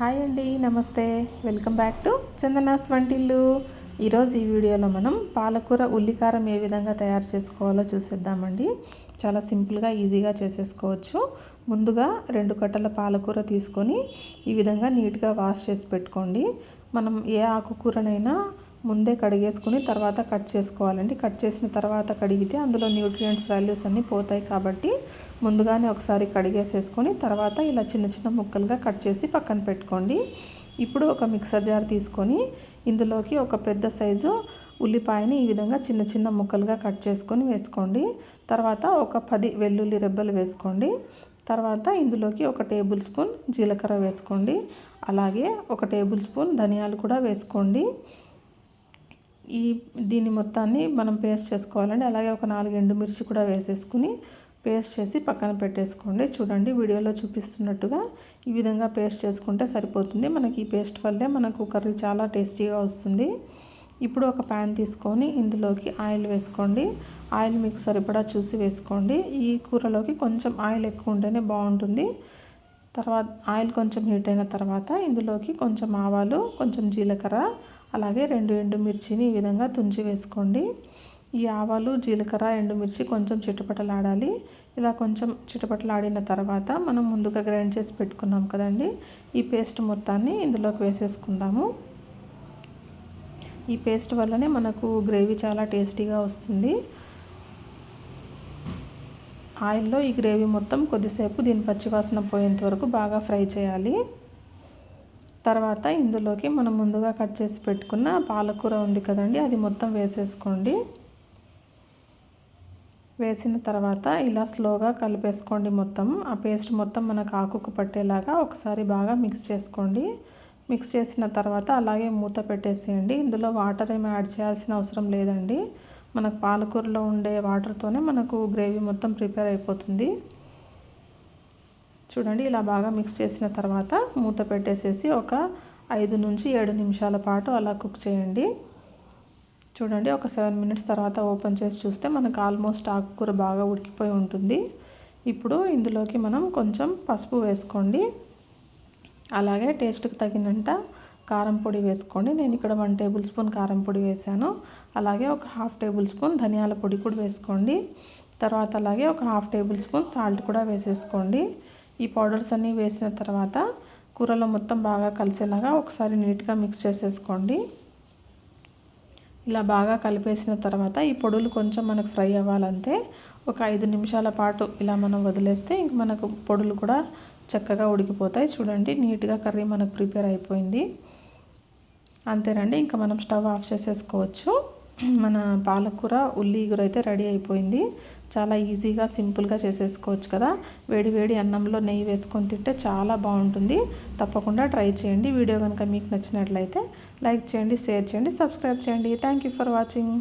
Hi అండి నమస్తే. Welcome back to Chandana's వంటిల్లు. ఈరోజు ఈ వీడియోలో మనం పాలకూర ఉల్లికారం ఏ విధంగా తయారు చేసుకోవాలో చూసేద్దామండి. చాలా సింపుల్గా ఈజీగా చేసేసుకోవచ్చు. ముందుగా రెండు కట్టల పాలకూర తీసుకొని ఈ విధంగా నీట్గా వాష్ చేసి పెట్టుకోండి. మనం ఏ ఆకుకూరనైనా ముందే కడిగేసుకుని తర్వాత కట్ చేసుకోవాలండి. కట్ చేసిన తర్వాత కడిగితే అందులో న్యూట్రియంట్స్ వాల్యూస్ అన్నీ పోతాయి కాబట్టి ముందుగానే ఒకసారి కడిగేసేసుకొని తర్వాత ఇలా చిన్న చిన్న ముక్కలుగా కట్ చేసి పక్కన పెట్టుకోండి. ఇప్పుడు ఒక మిక్సర్ జార్ తీసుకొని ఇందులోకి ఒక పెద్ద సైజు ఉల్లిపాయని ఈ విధంగా చిన్న చిన్న ముక్కలుగా కట్ చేసుకొని వేసుకోండి. తర్వాత ఒక పది వెల్లుల్లి రెబ్బలు వేసుకోండి. తర్వాత ఇందులోకి ఒక టేబుల్ స్పూన్ జీలకర్ర వేసుకోండి. అలాగే ఒక టేబుల్ స్పూన్ ధనియాలు కూడా వేసుకోండి. ఈ దీన్ని మొత్తాన్ని మనం పేస్ట్ చేసుకోవాలండి. అలాగే ఒక నాలుగు ఎండుమిర్చి కూడా వేసేసుకుని పేస్ట్ చేసి పక్కన పెట్టేసుకోండి. చూడండి వీడియోలో చూపిస్తున్నట్టుగా ఈ విధంగా పేస్ట్ చేసుకుంటే సరిపోతుంది. మనకి ఈ పేస్ట్ వల్లే మనకు కర్రీ చాలా టేస్టీగా వస్తుంది. ఇప్పుడు ఒక ప్యాన్ తీసుకొని ఇందులోకి ఆయిల్ వేసుకోండి. ఆయిల్ మీకు సరిపడా చూసి వేసుకోండి. ఈ కూరలోకి కొంచెం ఆయిల్ ఎక్కువ ఉంటేనే బాగుంటుంది. తర్వాత ఆయిల్ కొంచెం హీట్ అయిన తర్వాత ఇందులోకి కొంచెం ఆవాలు కొంచెం జీలకర్ర అలాగే రెండు ఎండుమిర్చిని ఈ విధంగా తుంచి వేసుకోండి. ఈ ఆవాలు జీలకర్ర ఎండుమిర్చి కొంచెం చిటపటలాడాలి. ఇలా కొంచెం చిటపటలాడిన తర్వాత మనం ముందుగా గ్రైండ్ చేసి పెట్టుకున్నాం కదండి. ఈ పేస్ట్ మొత్తాన్ని ఇందులోకి వేసేసుకుందాము. ఈ పేస్ట్ వల్లనే మనకు గ్రేవీ చాలా టేస్టీగా వస్తుంది. ఆయిల్లో ఈ గ్రేవీ మొత్తం కొద్దిసేపు దీని పచ్చివాసన పోయేంత వరకు బాగా ఫ్రై చేయాలి. తర్వాత ఇందులోకి మనం ముందుగా కట్ చేసి పెట్టుకున్న పాలకూర ఉంది కదండి అది మొత్తం వేసేసుకోండి. వేసిన తర్వాత ఇలా స్లోగా కలిపేసుకోండి మొత్తం. ఆ పేస్ట్ మొత్తం మనకు ఆకుకు పట్టేలాగా ఒకసారి బాగా మిక్స్ చేసుకోండి. మిక్స్ చేసిన తర్వాత అలాగే మూత పెట్టేసేయండి. ఇందులో వాటర్ ఏమి యాడ్ చేయాల్సిన అవసరం లేదండి. మనకు పాలకూరలో ఉండే వాటర్తోనే మనకు గ్రేవీ మొత్తం ప్రిపేర్ అయిపోతుంది. చూడండి ఇలా బాగా మిక్స్ చేసిన తర్వాత మూత పెట్టేసేసి ఒక ఐదు నుంచి ఏడు నిమిషాల పాటు అలా కుక్ చేయండి. చూడండి ఒక సెవెన్ మినిట్స్ తర్వాత ఓపెన్ చేసి చూస్తే మనకు ఆల్మోస్ట్ ఆకుకూర బాగా ఉడికిపోయి ఉంటుంది. ఇప్పుడు ఇందులోకి మనం కొంచెం పసుపు వేసుకోండి. అలాగే టేస్ట్కి తగినంత కారం పొడి వేసుకోండి. నేను ఇక్కడ వన్ టేబుల్ స్పూన్ కారం పొడి వేసాను. అలాగే ఒక హాఫ్ టేబుల్ స్పూన్ ధనియాల పొడి కూడా వేసుకోండి. తర్వాత అలాగే ఒక హాఫ్ టేబుల్ స్పూన్ సాల్ట్ కూడా వేసేసుకోండి. ఈ పౌడర్స్ అన్నీ వేసిన తర్వాత కూరలో మొత్తం బాగా కలిసేలాగా ఒకసారి నీట్గా మిక్స్ చేసేసుకోండి. ఇలా బాగా కలిపేసిన తర్వాత ఈ పొడులు కొంచెం మనకు ఫ్రై అవ్వాలంటే ఒక ఐదు నిమిషాల పాటు ఇలా మనం వదిలేస్తే ఇంక మనకు పొడులు కూడా చక్కగా ఉడికిపోతాయి. చూడండి నీట్గా కర్రీ మనకు ప్రిపేర్ అయిపోయింది. అంతేనండి ఇంకా మనం స్టవ్ ఆఫ్ చేసేసుకోవచ్చు. మన పాలకూర ఉల్లి అయితే రెడీ అయిపోయింది. చాలా ఈజీగా సింపుల్గా చేసేసుకోవచ్చు కదా. వేడి వేడి అన్నంలో నెయ్యి వేసుకొని తింటే చాలా బాగుంటుంది. తప్పకుండా ట్రై చేయండి. వీడియో కనుక మీకు నచ్చినట్లయితే లైక్ చేయండి షేర్ చేయండి సబ్స్క్రైబ్ చేయండి. Thank for watching.